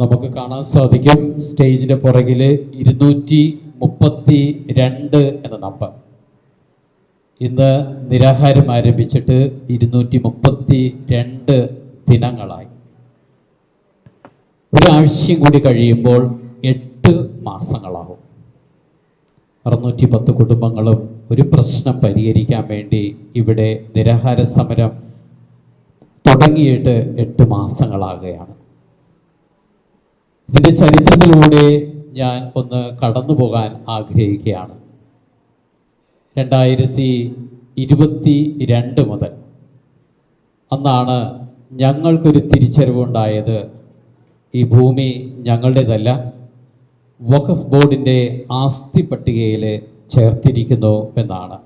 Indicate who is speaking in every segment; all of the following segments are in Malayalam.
Speaker 1: നമുക്ക് കാണാൻ സാധിക്കും. സ്റ്റേജിന്റെ പുറകിൽ ഇരുന്നൂറ്റി മുപ്പത്തി രണ്ട് എന്ന നമ്പർ. ഇന്ന് നിരാഹാരം ആരംഭിച്ചിട്ട് ഇരുന്നൂറ്റി മുപ്പത്തി രണ്ട് ദിനങ്ങളായി. ഒരാഴ്ചയും കൂടി കഴിയുമ്പോൾ എട്ട് മാസങ്ങളാകും അറുന്നൂറ്റി പത്ത് കുടുംബങ്ങളും ഒരു പ്രശ്നം പരിഹരിക്കാൻ വേണ്ടി ഇവിടെ നിരാഹാര സമരം തുടങ്ങിയിട്ട് എട്ട് മാസങ്ങളാകുകയാണ്. ഇതിന്റെ ചരിത്രത്തിലൂടെ ഞാൻ ഒന്ന് കടന്നു പോകാൻ ആഗ്രഹിക്കുകയാണ്. രണ്ടായിരത്തി ഇരുപത്തി രണ്ട് മുതൽ അന്നാണ് ഞങ്ങൾക്കൊരു തിരിച്ചറിവുണ്ടായത്. ഈ ഭൂമി ഞങ്ങളുടേതല്ല വഖഫ് ബോർഡിന്റെ ആസ്തി പട്ടികയിൽ ചേർത്തിരിക്കുന്നു എന്നാണ്.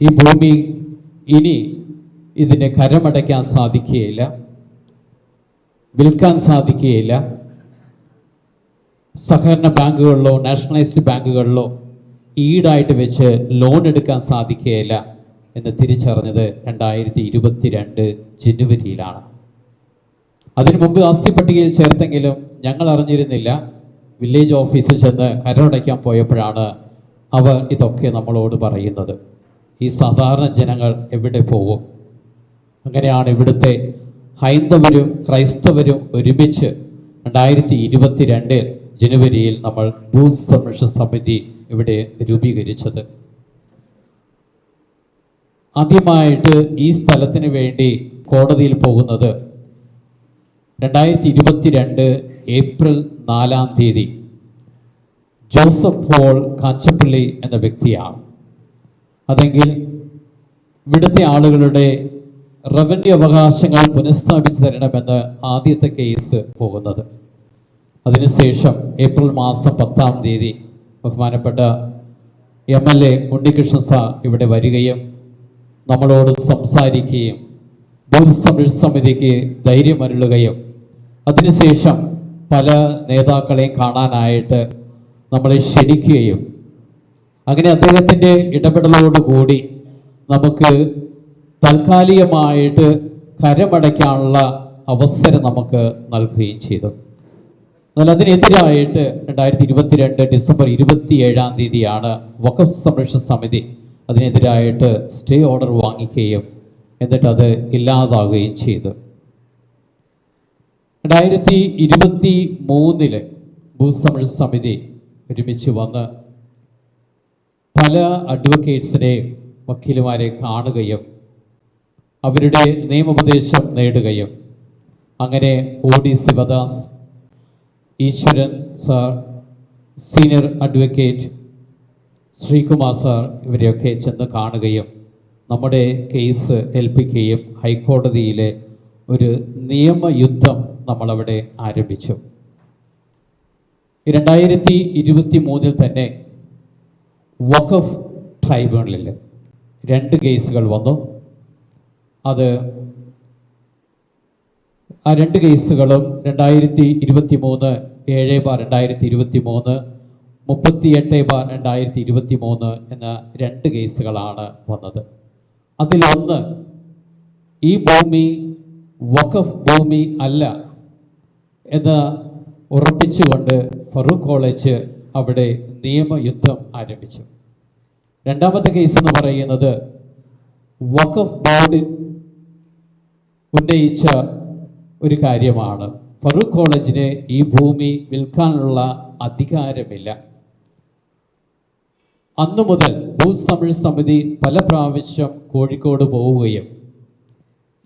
Speaker 1: ഈ ഭൂമി ഇനി ഇതിനെ കരമടയ്ക്കാൻ സാധിക്കുകയില്ല. വിൽക്കാൻ സാധിക്കുകയില്ല. സഹകരണ ബാങ്കുകളിലോ നാഷണലൈസ്ഡ് ബാങ്കുകളിലോ ഈടായിട്ട് വെച്ച് ലോൺ എടുക്കാൻ സാധിക്കുകയില്ല എന്ന് തിരിച്ചറിഞ്ഞത് രണ്ടായിരത്തി ഇരുപത്തിരണ്ട് ജനുവരിയിലാണ്. അതിനു മുമ്പ് ആസ്തി പട്ടികയിൽ ചേർത്തെങ്കിലും ഞങ്ങൾ അറിഞ്ഞിരുന്നില്ല. വില്ലേജ് ഓഫീസിൽ ചെന്ന് കരടയ്ക്കാൻ പോയപ്പോഴാണ് അവർ ഇതൊക്കെ നമ്മളോട് പറയുന്നത്. ഈ സാധാരണ ജനങ്ങൾ എവിടെ പോകും അങ്ങനെയാണ് ഇവിടുത്തെ ഹൈന്ദവരും ക്രൈസ്തവരും ഒരുമിച്ച് രണ്ടായിരത്തി ഇരുപത്തിരണ്ടിൽ ജനുവരിയിൽ നമ്മൾ ഭൂസംരക്ഷ സമിതി ഇവിടെ രൂപീകരിച്ചത്. ആദ്യമായിട്ട് ഈ സ്ഥലത്തിന് വേണ്ടി കോടതിയിൽ പോകുന്നത് രണ്ടായിരത്തി ഇരുപത്തിരണ്ട് ഏപ്രിൽ നാലാം തീയതി. ജോസഫ് പോൾ കാച്ചപ്പള്ളി എന്ന വ്യക്തിയാണ്. അതെങ്കിൽ ഇവിടുത്തെ ആളുകളുടെ റവന്യൂ അവകാശങ്ങൾ പുനഃസ്ഥാപിച്ചു തരണമെന്ന് ആദ്യത്തെ കേസ് പോകുന്നത്. അതിനുശേഷം ഏപ്രിൽ മാസം പത്താം തീയതി ബഹുമാനപ്പെട്ട M L A Unnikrishna sir ഇവിടെ വരികയും നമ്മളോട് സംസാരിക്കുകയും ഭൂസംരക്ഷ സമിതിക്ക് ധൈര്യമരുളുകയും അതിനുശേഷം പല നേതാക്കളെയും കാണാനായിട്ട് നമ്മളെ ക്ഷണിക്കുകയും. അങ്ങനെ അദ്ദേഹത്തിന്റെ ഇടപെടലോടുകൂടി നമുക്ക് താൽക്കാലികമായിട്ട് കരമടയ്ക്കാനുള്ള അവസരം നമുക്ക് നൽകുകയും ചെയ്തു. എന്നാൽ അതിനെതിരായിട്ട് രണ്ടായിരത്തി ഇരുപത്തിരണ്ട് ഡിസംബർ ഇരുപത്തി ഏഴാം തീയതിയാണ് വഖഫ് സംരക്ഷണ സമിതി അതിനെതിരായിട്ട് സ്റ്റേ ഓർഡർ വാങ്ങിക്കുകയും എന്നിട്ട് അത് ഇല്ലാതാവുകയും ചെയ്തു. രണ്ടായിരത്തി ഇരുപത്തി മൂന്നിൽ ഭൂസംരക്ഷണ സമിതി ഒരുമിച്ച് വന്ന് പല അഡ്വക്കേറ്റ്സിനെയും വക്കീലുമാരെ കാണുകയും അവരുടെ നിയമോപദേശം നേടുകയും അങ്ങനെ D Sivadas Eswaran sir senior advocate Sreekumar sir ഇവരെയൊക്കെ ചെന്ന് കാണുകയും നമ്മുടെ കേസ് ഏൽപ്പിക്കുകയും ഹൈക്കോടതിയിലെ ഒരു നിയമയുദ്ധം നമ്മളവിടെ ആരംഭിച്ചു. രണ്ടായിരത്തി ഇരുപത്തി മൂന്നിൽ തന്നെ വഖഫ് ട്രൈബ്യൂണലിൽ രണ്ട് കേസുകൾ വന്നു. അത് ആ രണ്ട് കേസുകളും രണ്ടായിരത്തി ഇരുപത്തി മൂന്ന് ഏഴ് ബാർ രണ്ടായിരത്തി ഇരുപത്തി മൂന്ന് മുപ്പത്തി എട്ട് ബാർ രണ്ടായിരത്തി ഇരുപത്തി മൂന്ന് എന്ന രണ്ട് കേസുകളാണ് വന്നത്. അതിലൊന്ന് ഈ ഭൂമി വഖഫ് ഭൂമി അല്ല എന്ന് ഉറപ്പിച്ചുകൊണ്ട് ഫറൂഖ് കോളേജ് അവിടെ നിയമയുദ്ധം ആരംഭിച്ചു. രണ്ടാമത്തെ കേസ് എന്ന് പറയുന്നത് വഖഫ് ബോർഡ് ഉന്നയിച്ച ഒരു കാര്യമാണ്. ഫറൂഖ് കോളേജിന് ഈ ഭൂമി വിൽക്കാനുള്ള അധികാരമില്ല. അന്നു മുതൽ തമിഴ് സമിതി പല പ്രാവശ്യം കോഴിക്കോട് പോവുകയും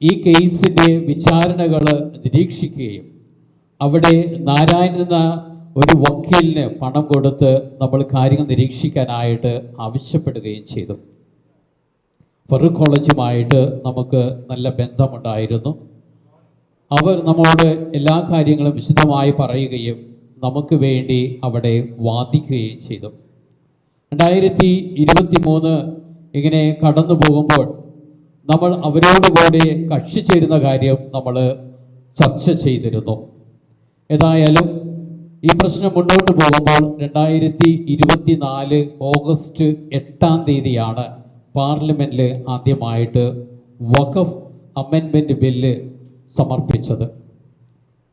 Speaker 1: ഈ കേസിന്റെ വിചാരണകൾ നിരീക്ഷിക്കുകയും അവിടെ നാരായണ ഒരു വക്കീലിന് പണം കൊടുത്ത് നമ്മൾ കാര്യങ്ങൾ നിരീക്ഷിക്കാനായിട്ട് ആവശ്യപ്പെടുകയും ചെയ്തു. ഫറൂഖ് കോളേജുമായിട്ട് നമുക്ക് നല്ല ബന്ധമുണ്ടായിരുന്നു. അവർ നമ്മളോട് എല്ലാ കാര്യങ്ങളും വിശദമായി പറയുകയും നമുക്ക് വേണ്ടി അവിടെ വാദിക്കുകയും ചെയ്തു. രണ്ടായിരത്തി ഇരുപത്തി മൂന്ന് ഇങ്ങനെ കടന്നു പോകുമ്പോൾ നമ്മൾ അവരോടുകൂടി കക്ഷി ചേരുന്ന കാര്യം നമ്മൾ ചർച്ച ചെയ്തിരുന്നു. ഏതായാലും ഈ പ്രശ്നം മുന്നോട്ട് പോകുമ്പോൾ രണ്ടായിരത്തി ഇരുപത്തി നാല് ഓഗസ്റ്റ് എട്ടാം തീയതിയാണ് പാർലമെന്റിൽ ആദ്യമായിട്ട് വഖഫ് അമെൻമെന്റ് ബില്ല് സമർപ്പിച്ചത്.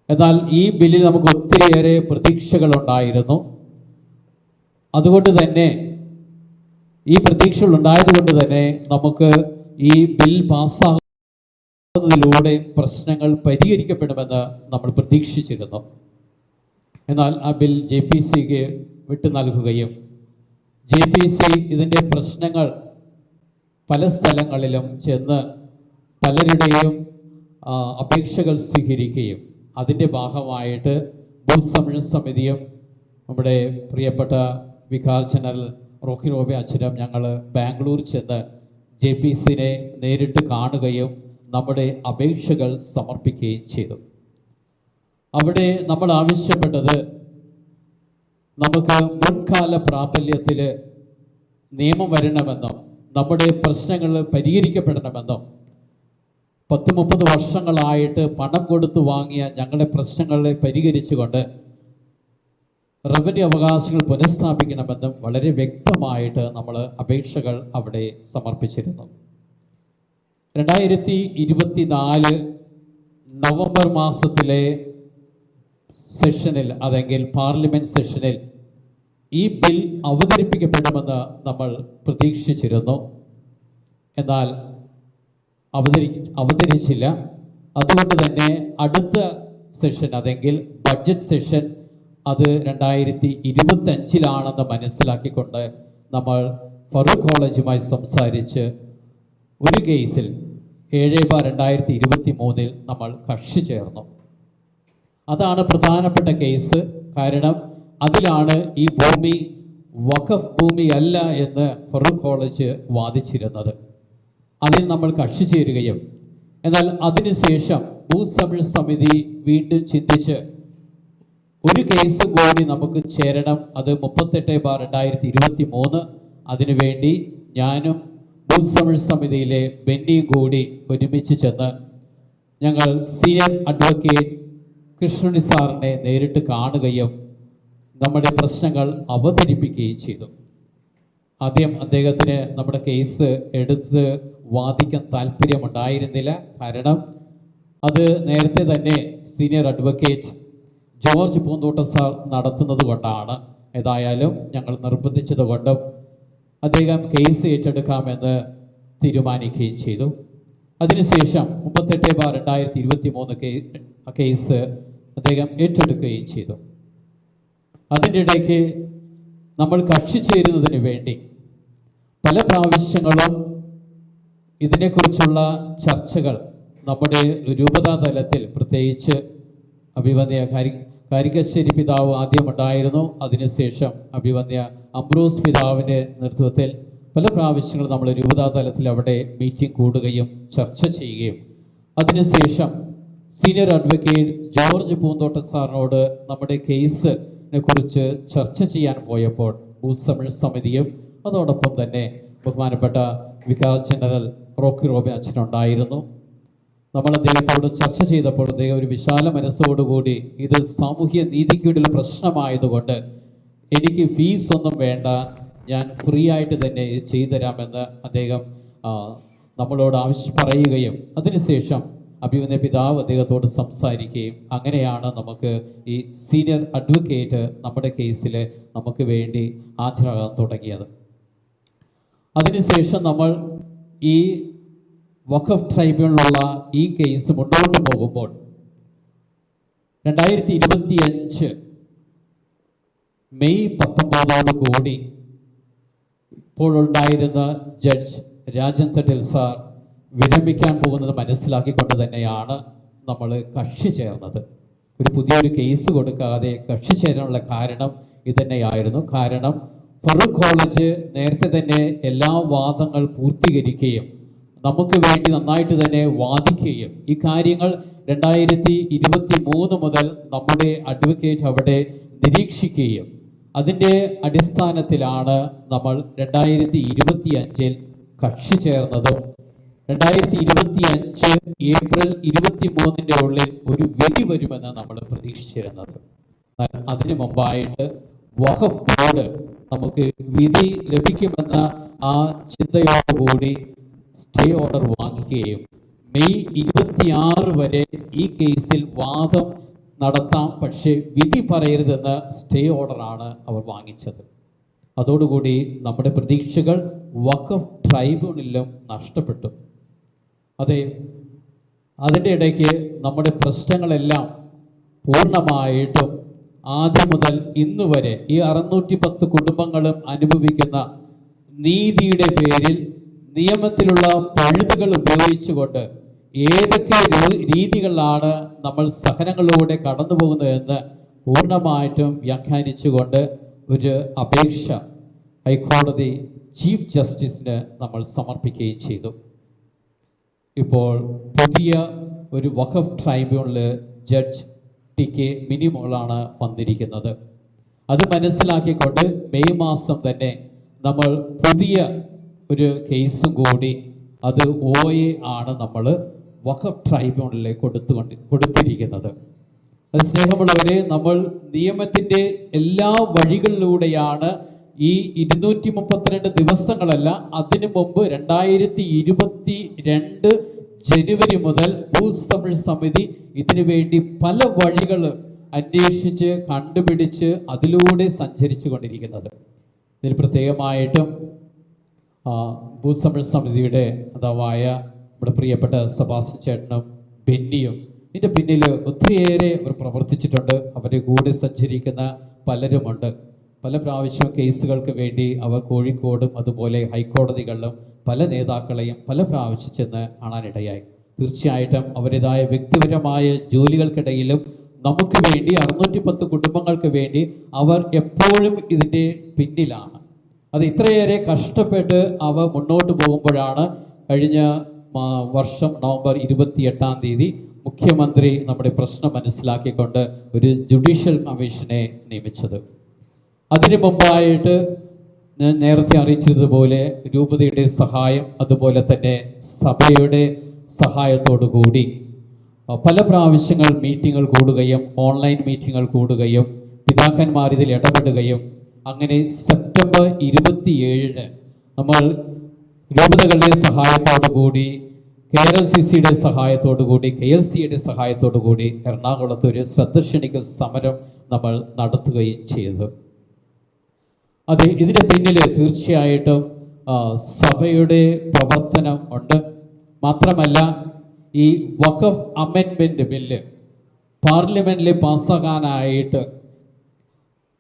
Speaker 1: എന്നാൽ ഈ ബില്ലിൽ നമുക്ക് ഒത്തിരിയേറെ പ്രതീക്ഷകൾ ഉണ്ടായിരുന്നു അതുകൊണ്ട് തന്നെ ഈ പ്രതീക്ഷകൾ ഉണ്ടായതുകൊണ്ട് തന്നെ നമുക്ക് ഈ ബിൽ പാസ്സാകുന്നതിലൂടെ പ്രശ്നങ്ങൾ പരിഹരിക്കപ്പെടുമെന്ന് നമ്മൾ പ്രതീക്ഷിച്ചിരുന്നു. എന്നാൽ ആ ബിൽ ജെ പി സിക്ക് വിട്ടു നൽകുകയും ജെ പി സി ഇതിന്റെ പ്രശ്നങ്ങൾ പല സ്ഥലങ്ങളിലും ചെന്ന് പലരുടെയും അപേക്ഷകൾ സ്വീകരിക്കുകയും അതിന്റെ ഭാഗമായിട്ട് ഭൂസമിഴ് സമിതിയും നമ്മുടെ പ്രിയപ്പെട്ട വികാർ ജനറൽ റോക്കി റോബി അച്ഛനും ഞങ്ങൾ ബാംഗ്ലൂർ ചെന്ന് ജെ പി സിനെ നേരിട്ട് കാണുകയും നമ്മുടെ അപേക്ഷകൾ സമർപ്പിക്കുകയും ചെയ്തു. അവിടെ നമ്മൾ ആവശ്യപ്പെട്ടത് നമുക്ക് മുൻകാല പ്രാബല്യത്തിൽ നിയമം വരണമെന്നും നമ്മുടെ പ്രശ്നങ്ങൾ പരിഹരിക്കപ്പെടണമെന്നും പത്ത് മുപ്പത് വർഷങ്ങളായിട്ട് പണം കൊടുത്തു വാങ്ങിയ ഞങ്ങളുടെ പ്രശ്നങ്ങളെ പരിഹരിച്ചുകൊണ്ട് റവന്യൂ അവകാശങ്ങൾ പുനഃസ്ഥാപിക്കണമെന്നും വളരെ വ്യക്തമായിട്ട് നമ്മൾ അപേക്ഷകൾ അവിടെ സമർപ്പിച്ചിരുന്നു. രണ്ടായിരത്തി ഇരുപത്തിനാല് നവംബർ മാസത്തിലെ സെഷനിൽ അതെങ്കിൽ പാർലമെന്റ് സെഷനിൽ ഈ ബിൽ അവതരിപ്പിക്കപ്പെടുമെന്ന് നമ്മൾ പ്രതീക്ഷിച്ചിരുന്നു. എന്നാൽ അവതരി അവതരിച്ചില്ല. അതുകൊണ്ട് തന്നെ അടുത്ത സെഷൻ അതെങ്കിൽ ബഡ്ജറ്റ് സെഷൻ അത് രണ്ടായിരത്തി ഇരുപത്തഞ്ചിലാണെന്ന് മനസ്സിലാക്കിക്കൊണ്ട് നമ്മൾ ഫറൂഖ് കോളേജുമായി സംസാരിച്ച് ഒരു കേസിൽ ഏഴ് ബാർ രണ്ടായിരത്തി ഇരുപത്തി മൂന്നിൽ നമ്മൾ കക്ഷി ചേർന്നു. അതാണ് പ്രധാനപ്പെട്ട കേസ് കാരണം അതിലാണ് ഈ ഭൂമി വഖഫ് ഭൂമിയല്ല എന്ന് ഫറൂഖ് കോളേജ് വാദിച്ചിരുന്നത്. അതിൽ നമ്മൾ കക്ഷി ചേരുകയും എന്നാൽ അതിനുശേഷം ഭൂസമിഴ് സമിതി വീണ്ടും ചിന്തിച്ച് ഒരു കേസ് കൂടി നമുക്ക് ചേരണം. അത് മുപ്പത്തെട്ട് ബാർ രണ്ടായിരത്തി ഇരുപത്തി മൂന്ന് അതിനുവേണ്ടി ഞാനും ഭൂസമിഴ് സമിതിയിലെ ബെന്നിയും കൂടി ഒരുമിച്ച് ചെന്ന് ഞങ്ങൾ സീനിയർ അഡ്വക്കേറ്റ് കൃഷ്ണണി സാറിനെ നേരിട്ട് കാണുകയും നമ്മുടെ പ്രശ്നങ്ങൾ അവതരിപ്പിക്കുകയും ചെയ്തു. ആദ്യം അദ്ദേഹത്തിന് നമ്മുടെ കേസ് എടുത്ത് വാദിക്കാൻ താല്പര്യമുണ്ടായിരുന്നില്ല. കാരണം അത് നേരത്തെ തന്നെ senior advocate George Poonthottam sir നടത്തുന്നത് കൊണ്ടാണ്. ഏതായാലും ഞങ്ങൾ നിർബന്ധിച്ചത് കൊണ്ടും അദ്ദേഹം കേസ് ഏറ്റെടുക്കാമെന്ന് തീരുമാനിക്കുകയും ചെയ്തു. അതിനുശേഷം മുപ്പത്തെട്ട് ബാർ രണ്ടായിരത്തി ഇരുപത്തി മൂന്ന് കേസ് അദ്ദേഹം ഏറ്റെടുക്കുകയും ചെയ്തു. അതിന്റെ ഇടയ്ക്ക് നമ്മൾ കക്ഷി ചേരുന്നതിന് വേണ്ടി പല പ്രാവശ്യങ്ങളും ഇതിനെക്കുറിച്ചുള്ള ചർച്ചകൾ നമ്മുടെ രൂപതാ തലത്തിൽ പ്രത്യേകിച്ച് അഭിവന്യ കാരി കാരികശ്ശേരി പിതാവ് ആദ്യം ഉണ്ടായിരുന്നു. അതിനുശേഷം അഭിവന്യ അബ്രൂസ് പിതാവിന്റെ നേതൃത്വത്തിൽ പല പ്രാവശ്യങ്ങളും നമ്മൾ രൂപതാ തലത്തിൽ അവിടെ മീറ്റിംഗ് കൂടുകയും ചർച്ച ചെയ്യുകയും. അതിനുശേഷം സീനിയർ അഡ്വക്കേറ്റ് ജോർജ് പൂന്തോട്ടം സാറിനോട് നമ്മുടെ കേസിനെ കുറിച്ച് ചർച്ച ചെയ്യാൻ പോയപ്പോൾ ഭൂസമിഴ് സമിതിയും അതോടൊപ്പം തന്നെ ബഹുമാനപ്പെട്ട വികാർ ജനറൽ റോക്കി റോബിൻ അച്ഛനുണ്ടായിരുന്നു നമ്മൾ അദ്ദേഹത്തോട് ചർച്ച ചെയ്തപ്പോൾ അദ്ദേഹം ഒരു വിശാല മനസ്സോടുകൂടി ഇത് സാമൂഹ്യ നീതിക്കുള്ള പ്രശ്നമായതുകൊണ്ട് എനിക്ക് ഫീസ് ഒന്നും വേണ്ട ഞാൻ ഫ്രീ ആയിട്ട് തന്നെ ചെയ്തു തരാമെന്ന് അദ്ദേഹം നമ്മളോട് ആവശ്യം പറയുകയും അതിനുശേഷം അഭിമന്യ പിതാവ് അദ്ദേഹത്തോട് സംസാരിക്കുകയും അങ്ങനെയാണ് നമുക്ക് ഈ സീനിയർ അഡ്വക്കേറ്റ് നമ്മുടെ കേസിൽ നമുക്ക് വേണ്ടി ഹാജരാകാൻ തുടങ്ങിയത്. അതിനുശേഷം നമ്മൾ ഈ വഖഫ് ട്രൈബ്യൂണലുള്ള ഈ കേസ് മുന്നോട്ട് പോകുമ്പോൾ രണ്ടായിരത്തി ഇരുപത്തി അഞ്ച് മെയ് പത്തൊമ്പതോട് കൂടി ഇപ്പോഴുണ്ടായിരുന്ന ജഡ്ജ് രാജൻ തട്ടിൽ സാർ വിരമിക്കാൻ പോകുന്നത് മനസ്സിലാക്കിക്കൊണ്ട് തന്നെയാണ് നമ്മൾ കക്ഷി ചേർന്നത്. ഒരു പുതിയൊരു കേസ് കൊടുക്കാതെ കക്ഷി ചേരാനുള്ള കാരണം ഇതന്നെയായിരുന്നു. കാരണം ഫറൂഖ് കോളേജ് നേരത്തെ തന്നെ എല്ലാ വാദങ്ങൾ പൂർത്തീകരിക്കുകയും നമുക്ക് വേണ്ടി നന്നായിട്ട് തന്നെ വാദിക്കുകയും ഈ കാര്യങ്ങൾ രണ്ടായിരത്തി ഇരുപത്തി മൂന്ന് മുതൽ നമ്മുടെ അഡ്വക്കേറ്റ് അവിടെ നിരീക്ഷിക്കുകയും അതിന്റെ അടിസ്ഥാനത്തിലാണ് നമ്മൾ രണ്ടായിരത്തി ഇരുപത്തി അഞ്ചിൽ കക്ഷി ചേർന്നതും രണ്ടായിരത്തി ഇരുപത്തി അഞ്ച് ഏപ്രിൽ ഇരുപത്തി മൂന്നിന്റെ ഉള്ളിൽ ഒരു വിധി വരുമെന്ന് നമ്മൾ പ്രതീക്ഷിച്ചിരുന്നത്. അതിന് മുമ്പായിട്ട് വഖഫ് ബോർഡ് നമുക്ക് വിധി ലഭിക്കുമെന്ന ആ ചിന്തയോടുകൂടി സ്റ്റേ ഓർഡർ വാങ്ങിക്കുകയും മെയ് ഇരുപത്തിയാറ് വരെ ഈ കേസിൽ വാദം നടത്താം പക്ഷേ വിധി പറയരുതെന്ന് സ്റ്റേ ഓർഡറാണ് അവർ വാങ്ങിച്ചത്. അതോടുകൂടി നമ്മുടെ പ്രതീക്ഷകൾ വഖഫ് ട്രൈബ്യൂണലിലും നഷ്ടപ്പെട്ടു. അതെ അതിന്റെ ഇടയ്ക്ക് നമ്മുടെ പ്രശ്നങ്ങളെല്ലാം പൂർണമായിട്ടും ആദ്യം മുതൽ ഇന്ന് വരെ ഈ അറുന്നൂറ്റി പത്ത് കുടുംബങ്ങളും അനുഭവിക്കുന്ന നീതിയുടെ പേരിൽ നിയമത്തിലുള്ള പഴുതുകൾ ഉപയോഗിച്ചുകൊണ്ട് ഏതൊക്കെ രീതികളിലാണ് നമ്മൾ സഹനങ്ങളിലൂടെ കടന്നു പോകുന്നതെന്ന് പൂർണമായിട്ടും വ്യാഖ്യാനിച്ചുകൊണ്ട് ഒരു അപേക്ഷ ഹൈക്കോടതി ചീഫ് ജസ്റ്റിസിന് നമ്മൾ സമർപ്പിക്കുകയും ചെയ്തു. ഇപ്പോൾ പുതിയ ഒരു വഖഫ് ട്രൈബ്യൂണൽ ജഡ്ജ് ടി കെ മിനിമോളാണ് വന്നിരിക്കുന്നത്. അത് മനസ്സിലാക്കിക്കൊണ്ട് മെയ് മാസം തന്നെ നമ്മൾ പുതിയ ഒരു കേസും കൂടി അത് ഒ എ ആണ് നമ്മൾ വഖഫ് ട്രൈബ്യൂണലിൽ കൊടുത്തുകൊണ്ട് കൊടുത്തിരിക്കുന്നത്. സ്നേഹമുള്ളവരെ നമ്മൾ നിയമത്തിന്റെ എല്ലാ വഴികളിലൂടെയാണ് ഈ ഇരുന്നൂറ്റി മുപ്പത്തിരണ്ട് ദിവസങ്ങളല്ല അതിനു മുമ്പ് രണ്ടായിരത്തി ഇരുപത്തി രണ്ട് ജനുവരി മുതൽ ഭൂസ്തമിഴ് സമിതി ഇതിനു വേണ്ടി പല വഴികൾ അന്വേഷിച്ച് കണ്ടുപിടിച്ച് അതിലൂടെ സഞ്ചരിച്ചു കൊണ്ടിരിക്കുന്നത്. ഇതിൽ പ്രത്യേകമായിട്ടും ഭൂസ് ഭൂസമിഴ് സമിതിയുടെ അഥവായ നമ്മുടെ പ്രിയപ്പെട്ട സബാസ് ചേട്ടനും ബെന്നിയും ഇതിന്റെ പിന്നിൽ ഒത്തിരിയേറെ അവർ പ്രവർത്തിച്ചിട്ടുണ്ട്. അവരുടെ കൂടെ സഞ്ചരിക്കുന്ന പലരുമുണ്ട്. പല പ്രാവശ്യം കേസുകൾക്ക് വേണ്ടി അവർ കോഴിക്കോടും അതുപോലെ ഹൈക്കോടതികളിലും പല നേതാക്കളെയും പല പ്രാവശ്യം ചെന്ന് കാണാനിടയായി. തീർച്ചയായിട്ടും അവരുടേതായ വ്യക്തിപരമായ ജോലികൾക്കിടയിലും നമുക്ക് വേണ്ടി അറുന്നൂറ്റി പത്ത് കുടുംബങ്ങൾക്ക് വേണ്ടി അവർ എപ്പോഴും ഇതിന്റെ പിന്നിലാണ്. അത് ഇത്രയേറെ കഷ്ടപ്പെട്ട് അവ മുന്നോട്ട് പോകുമ്പോഴാണ് കഴിഞ്ഞ വർഷം നവംബർ ഇരുപത്തിയെട്ടാം തീയതി മുഖ്യമന്ത്രി നമ്മുടെ പ്രശ്നം മനസ്സിലാക്കിക്കൊണ്ട് ഒരു ജുഡീഷ്യൽ കമ്മീഷനെ നിയമിച്ചത്. അതിനു മുമ്പായിട്ട് ഞാൻ നേരത്തെ അറിയിച്ചതുപോലെ രൂപതയുടെ സഹായം അതുപോലെ തന്നെ സഭയുടെ സഹായത്തോടു കൂടി പല പ്രാവശ്യങ്ങൾ മീറ്റിങ്ങൾ കൂടുകയും ഓൺലൈൻ മീറ്റിങ്ങൾ കൂടുകയും പിതാക്കന്മാർ ഇതിൽ ഇടപെടുകയും അങ്ങനെ സെപ്റ്റംബർ ഇരുപത്തിയേഴിന് നമ്മൾ രൂപതകളുടെ സഹായത്തോടു കൂടി കെ ആർ എൽ സി സിയുടെ സഹായത്തോടു കൂടി കെ എസ് സിയുടെ സഹായത്തോടു കൂടി എറണാകുളത്ത് ഒരു ശ്രദ്ധ ക്ഷണിക്കൽ സമരം നമ്മൾ നടത്തുകയും ചെയ്തു. അതെ ഇതിന് പിന്നിൽ തീർച്ചയായിട്ടും സഭയുടെ പ്രവർത്തനം ഉണ്ട്. മാത്രമല്ല ഈ വഖഫ് അമെൻമെന്റ് ബില്ല് പാർലമെന്റിൽ പാസ്സാക്കാനായിട്ട്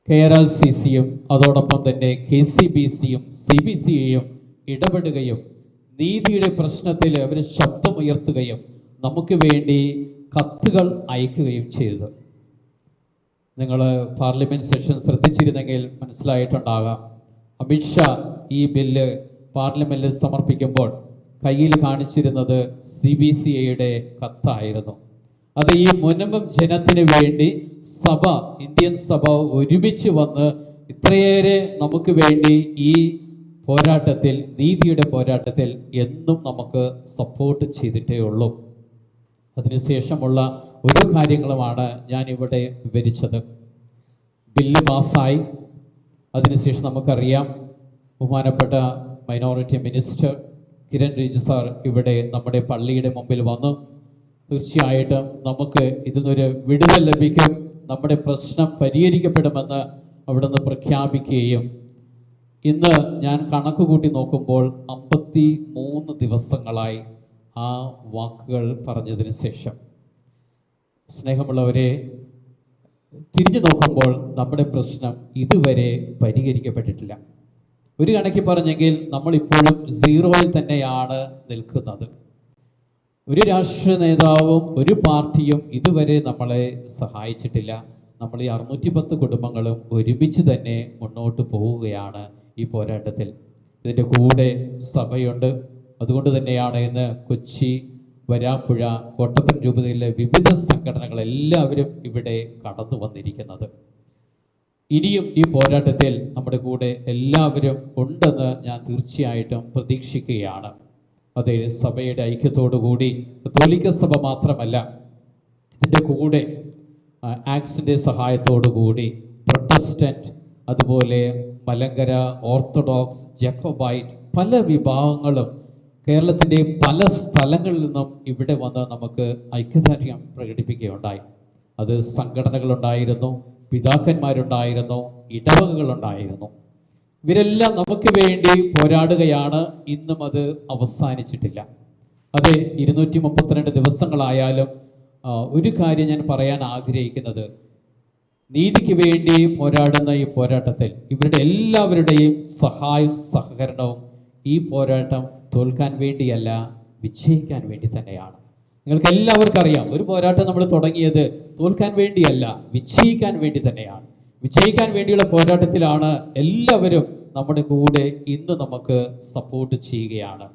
Speaker 1: കെ ആർ എൽ സി സിയും അതോടൊപ്പം തന്നെ കെ സി ബി സിയും സി ബി സിയെയും ഇടപെടുകയും നീതിയുടെ പ്രശ്നത്തിൽ അവർ ശബ്ദമുയർത്തുകയും നമുക്ക് വേണ്ടി കത്തുകൾ അയക്കുകയും ചെയ്തു. നിങ്ങൾ പാർലമെന്റ് സെഷൻ ശ്രദ്ധിച്ചിരുന്നെങ്കിൽ മനസ്സിലായിട്ടുണ്ടാകാം. അമിത്ഷാ ഈ ബില്ല് പാർലമെന്റിൽ സമർപ്പിക്കുമ്പോൾ കയ്യിൽ കാണിച്ചിരുന്നത് സി ബി സി ഐയുടെ കത്തായിരുന്നു. അത് ഈ മുനമ്പം ജനത്തിന് വേണ്ടി സഭ ഇന്ത്യൻ സഭ ഒരുമിച്ച് വന്ന് ഇത്രയേറെ നമുക്ക് വേണ്ടി ഈ പോരാട്ടത്തിൽ നീതിയുടെ പോരാട്ടത്തിൽ എന്നും നമുക്ക് സപ്പോർട്ട് ചെയ്തിട്ടേ ഉള്ളൂ. അതിനുശേഷമുള്ള ഒരു കാര്യങ്ങളുമാണ് ഞാനിവിടെ വിവരിച്ചത്. ബില്ല് പാസ്സായി. അതിനുശേഷം നമുക്കറിയാം ബഹുമാനപ്പെട്ട minority minister Kiren Rijiju sir ഇവിടെ നമ്മുടെ പള്ളിയുടെ മുമ്പിൽ വന്നു. തീർച്ചയായിട്ടും നമുക്ക് ഇതിനൊരു വിടുതൽ ലഭിക്കും. നമ്മുടെ പ്രശ്നം പരിഹരിക്കപ്പെടുമെന്ന് അവിടുന്ന് പ്രഖ്യാപിക്കുകയും ഇന്ന് ഞാൻ കണക്ക് കൂട്ടി നോക്കുമ്പോൾ അമ്പത്തി മൂന്ന് ദിവസങ്ങളായി ആ വാക്കുകൾ പറഞ്ഞതിന് ശേഷം. സ്നേഹമുള്ളവരെ തിരിഞ്ഞു നോക്കുമ്പോൾ നമ്മുടെ പ്രശ്നം ഇതുവരെ പരിഹരിക്കപ്പെട്ടിട്ടില്ല. ഒരു കണക്കി പറഞ്ഞെങ്കിൽ നമ്മളിപ്പോഴും സീറോയിൽ തന്നെയാണ് നിൽക്കുന്നത്. ഒരു രാഷ്ട്രീയ നേതാവും ഒരു പാർട്ടിയും ഇതുവരെ നമ്മളെ സഹായിച്ചിട്ടില്ല. നമ്മൾ ഈ അറുന്നൂറ്റി പത്ത് കുടുംബങ്ങളും ഒരുമിച്ച് തന്നെ മുന്നോട്ട് പോവുകയാണ് ഈ പോരാട്ടത്തിൽ. ഇതിന്റെ കൂടെ സഭയുണ്ട്. അതുകൊണ്ട് തന്നെയാണ് ഇന്ന് കൊച്ചി വരാപ്പുഴ കോട്ടപ്പൻ രൂപതയിലെ വിവിധ സംഘടനകൾ എല്ലാവരും ഇവിടെ കടന്നു വന്നിരിക്കുന്നത്. ഇനിയും ഈ പോരാട്ടത്തിൽ നമ്മുടെ കൂടെ എല്ലാവരും ഉണ്ടെന്ന് ഞാൻ തീർച്ചയായിട്ടും പ്രതീക്ഷിക്കുകയാണ്. അതെ സഭയുടെ ഐക്യത്തോടു കൂടി കത്തോലിക്ക സഭ മാത്രമല്ല ഇതിന്റെ കൂടെ ആക്സിന്റെ സഹായത്തോടു കൂടി പ്രൊട്ടസ്റ്റന്റ് അതുപോലെ മലങ്കര ഓർത്തഡോക്സ് ജക്കോബൈറ്റ് പല വിഭാഗങ്ങളും കേരളത്തിന്റെ പല സ്ഥലങ്ങളിൽ നിന്നും ഇവിടെ വന്ന് നമുക്ക് ഐക്യദാർഢ്യം പ്രകടിപ്പിക്കുകയുണ്ടായി. അത് സംഘടനകളുണ്ടായിരുന്നു പിതാക്കന്മാരുണ്ടായിരുന്നു ഇടവകകളുണ്ടായിരുന്നു. ഇവരെല്ലാം നമുക്ക് വേണ്ടി പോരാടുകയാണ്. ഇന്നും അത് അവസാനിച്ചിട്ടില്ല. അതെ ഇരുന്നൂറ്റി മുപ്പത്തിരണ്ട് ദിവസങ്ങളായാലും ഒരു കാര്യം ഞാൻ പറയാൻ ആഗ്രഹിക്കുന്നത്. നീതിക്ക് വേണ്ടി പോരാടുന്ന ഈ പോരാട്ടത്തിൽ ഇവരുടെ എല്ലാവരുടെയും സഹായവും സഹകരണവും ഈ പോരാട്ടം തോൽക്കാൻ വേണ്ടിയല്ല വിജയിക്കാൻ വേണ്ടി തന്നെയാണ്. നിങ്ങൾക്ക് എല്ലാവർക്കും അറിയാം ഒരു പോരാട്ടം നമ്മൾ തുടങ്ങിയത് തോൽക്കാൻ വേണ്ടിയല്ല വിജയിക്കാൻ വേണ്ടി തന്നെയാണ്. വിജയിക്കാൻ വേണ്ടിയുള്ള പോരാട്ടത്തിലാണ് എല്ലാവരും നമ്മുടെ കൂടെ ഇന്ന് നമുക്ക് സപ്പോർട്ട് ചെയ്യുകയാണ്.